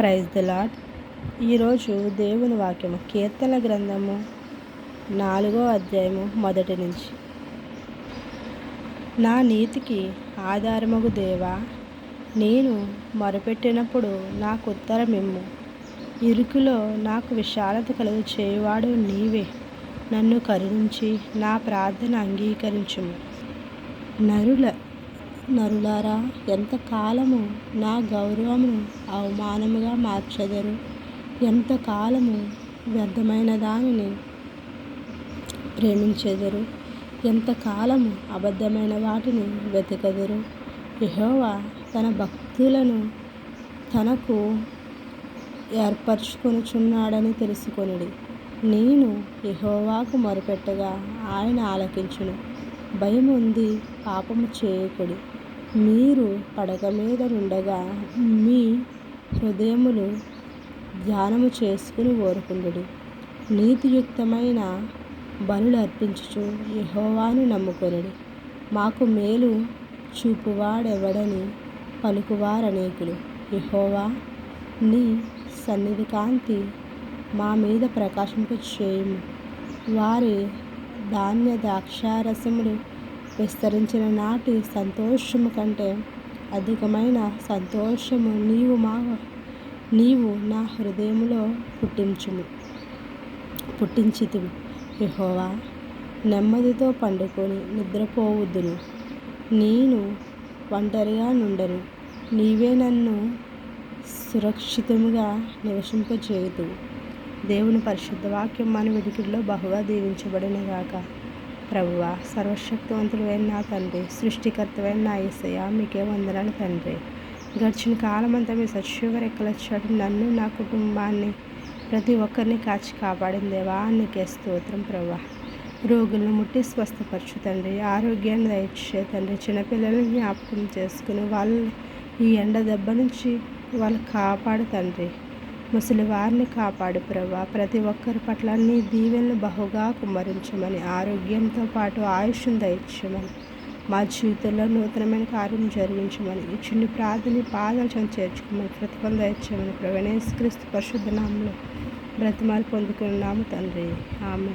Praise the lord ఈరోజు దేవుని వాక్యము కీర్తన గ్రంథము నాలుగో అధ్యాయము మొదటి నుంచి. నా నీతికి ఆధారముగు దేవా నేను మొరపెట్టినప్పుడు నాకు ఉత్తరమిమ్ము ఇరుకులో నాకు విశాలత కలుగు చేయువాడు నీవే. నన్ను కరుణించి నా ప్రార్థన అంగీకరించుము. నరుల నరులారా ఎంతకాలము నా గౌరవమును అవమానముగా మార్చెదరు? ఎంతకాలము వ్యర్థమైన దానిని ప్రేమించెదరు? ఎంతకాలము అబద్ధమైన వాటిని వెతకదరు? యహోవా తన భక్తులను తనకు ఏర్పరచుకొనుచున్నాడని తెలుసుకొనుడి. నేను యహోవాకు మొరపెట్టగా ఆయన ఆలకించును. భయం ఉంది పాపము చేయకుడి. మీరు పడక మీద నుండగా మీ హృదయములు ధ్యానము చేసుకుని ఓరుకుండు నీతియుక్తమైన బలులు అర్పించుచు యహోవాను నమ్ముకొనుడి. మాకు మేలు చూపువాడెవడని పలుకువారనేకులు. యహోవా నీ సన్నిధి కాంతి మా మీద ప్రకాశింప చేయము వారి ధాన్య ద్రాక్షారసములు విస్తరించిన నాటి సంతోషము కంటే అధికమైన సంతోషము నీవు మా నీవు నా హృదయములో పుట్టించుము. పుట్టించితివి. యహోవా నెమ్మదితో పండుకొని నిద్రపోవద్దును నేను ఒంటరిగా నుండను. నీవే నన్ను సురక్షితముగా నివసింపచేయదు దేవుని పరిశుద్ధ వాక్యం మన వెడికిడిలో బహుగా దీవించబడినగాక. గాక ప్రభువ సర్వశక్తివంతుడైన నా తండ్రి సృష్టికర్తమైన నా ఈసయ మీకే వందనాలు తండ్రి. గడిచిన కాలమంతా మీ సచివ రెక్కలొచ్చాడు నన్ను నా కుటుంబాన్ని ప్రతి ఒక్కరిని కాచి కాపాడిందేవా నీకే స్తోత్రం ప్రభా రోగులను ముట్టి స్వస్థపరచు తండ్రి ఆరోగ్యాన్ని దయచే తండ్రి. చిన్నపిల్లలను జ్ఞాపకం చేసుకుని వాళ్ళు ఈ ఎండ దెబ్బ నుంచి వాళ్ళు కాపాడు తండ్రి. ముసలి వారిని కాపాడు ప్రభా. ప్రతి ఒక్కరి పట్ల నీ దీవెనలు బహుగా కుమ్మరించమని ఆరోగ్యంతో పాటు ఆయుష్ను దయచమని మా జీవితంలో నూతనమైన కార్యం జరిగించమని ఈ చిన్ని ప్రార్థన పాదాలు చేర్చుకోమని ప్రతిఫలం దయచేయమని ప్రవణేశ్వరిస్తు పరిశుద్ధ నామంలో బ్రతిమాలు పొందుకున్నాము తండ్రి. ఆమె